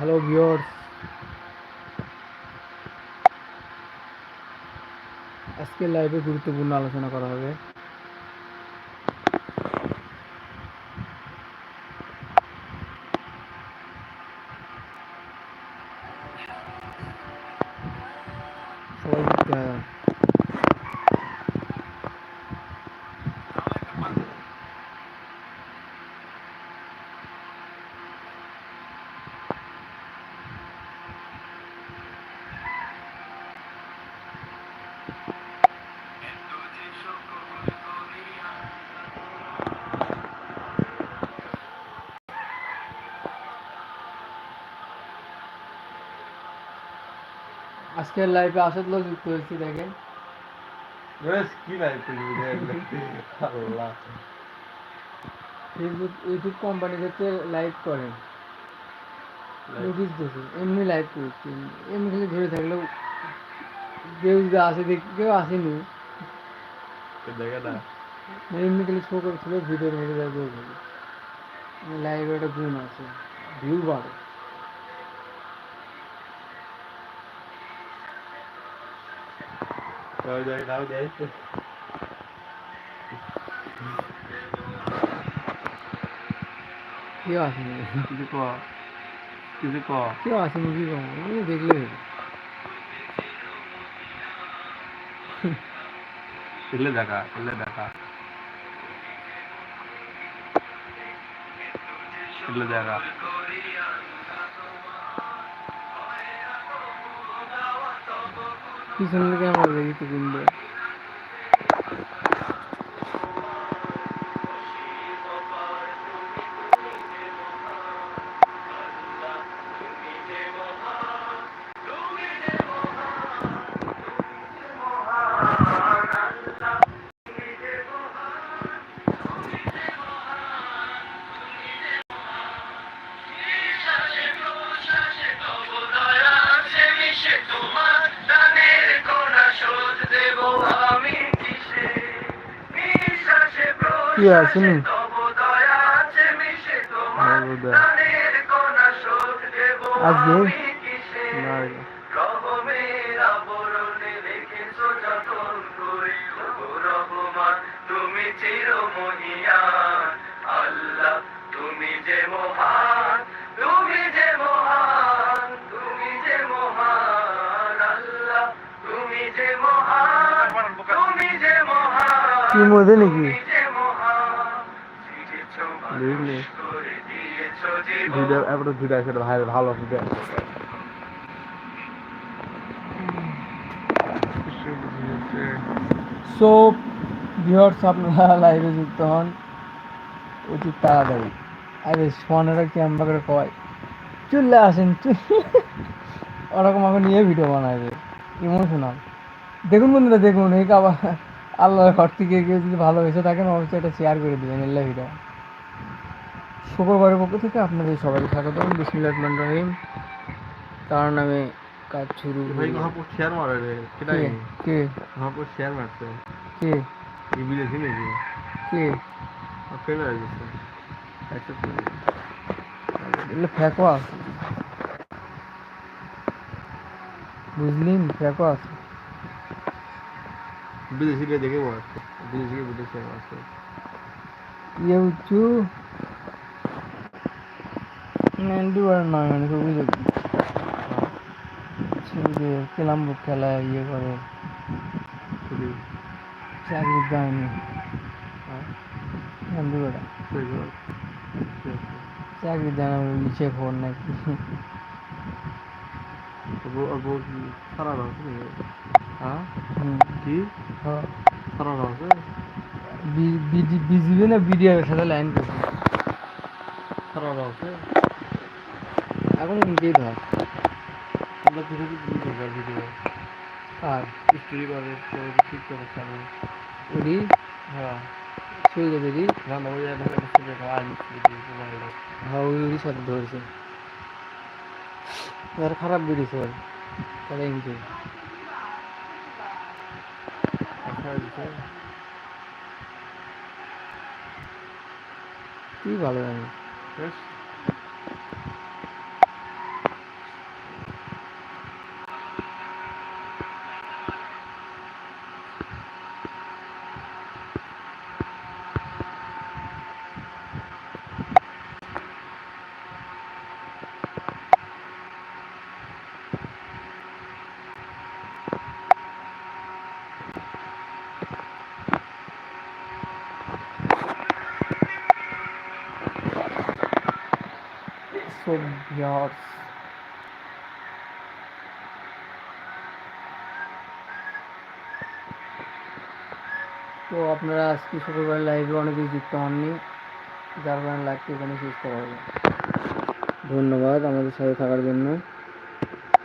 Hello viewers আজকে লাইভে গুরুত্বপূর্ণ আলোচনা করা হবে। সবাই আজকের লাইভে আসাদ লোক যুক্ত হয়েছি দেখেন। কি আল্লাহ। ফেসবুক ইউটিউব কোম্পানি থেকে লাইভ করেন। নোটিশ দেখুন এমনি লাইভ করছি। এমনি খালি ধরে থাকলেও কেউ যদি আসে দেখ কেউ আসেনি। দেখে না। এমনি খালি শো করছিল ভিডিওর মধ্যে যাই বলব লাইভে একটা গুণ আছে। ভিউ বাড়ে। Rồi rồi đâu để কেউ আসেনি কিছু ক কিছু ক কেউ আসেনি কি করব এমনি দেখলে হলো। এলে দেখা এলে দেখা এলে দেখা পিছন থেকে আমার দেখি তো কিনবে কি আসেনি আজকে? তুমি চির আল্লাহ তুমি যে মহান তুমি যে মহান তুমি যে মহান আল্লাহ তুমি যে মহান তুমি যে মহান কি মধ্যে নাকি? ভালো সো আপনারা লাইভে যুক্ত হন। অতি তাড়াতাড়ি। আরে সোয়ানেরা কি আম্বা করে কয় চলে আসেন ওরকম আমাকে নিয়ে ভিডিও বানাবে ইমোশনাল দেখুন বন্ধুরা, দেখুন, এই আবার আল্লাহর ঘর থেকে কেউ যদি ভালোবেসে থাকেন, অবশ্যই এটা শেয়ার করে দেবেন, এল্লা ভিডিও শুক্রবারের পক্ষ থেকে আপনাদের সবাইকে স্বাগত। রহমান রহিম। তার নামে কাজ শুরু ভাই হলো। কহাপুর শেয়ার মারে রে। সেটাই কে? কে? কহাপুর শেয়ার মারছে। কে? এই বিদেশি নাকি? কে? ফেলে গেছে? একটা এগুলো ফেকোয়া বুঝলি ফেকোয়া বিদেশিটা দেখে মারছে। বিদেশিকে বিদেশি ইয়ে উচ্চু ন্যান্ডি বার নয় মানে খুবই দেখি যে কেলাম খেলা ইয়ে করে খুবই চাকরি যায়নি ন্যান্ডি বাড়া চাকরি দেয় না নিচে ফোন নাকি সারা আছে হ্যাঁ হুম কি হ্যাঁ সারা আছে বিজিবি না বিডিআর সাথে লাইন করছে? এখন নিজেই ধর আমরা কিছু ভিডিও ভিডিও আর স্টোরি করে? ঠিক করে সারা ওডি হ্যাঁ। শুয়ে যাবে রি না না ওই একটা স্টোরি আর হ্যাঁ ওই ওরই সাথে ধরেছে। আর খারাপ বেরিয়েছে তাহলে আচ্ছা। কি ভালো জানি সো ভিউয়ার্স তো আপনারা আজকে শুক্রবার লাইভে অনেকেই যুক্ত হননি যার কারণে লাইভটি এখানে শেষ করা হবে ধন্যবাদ আমাদের সাথে থাকার জন্য।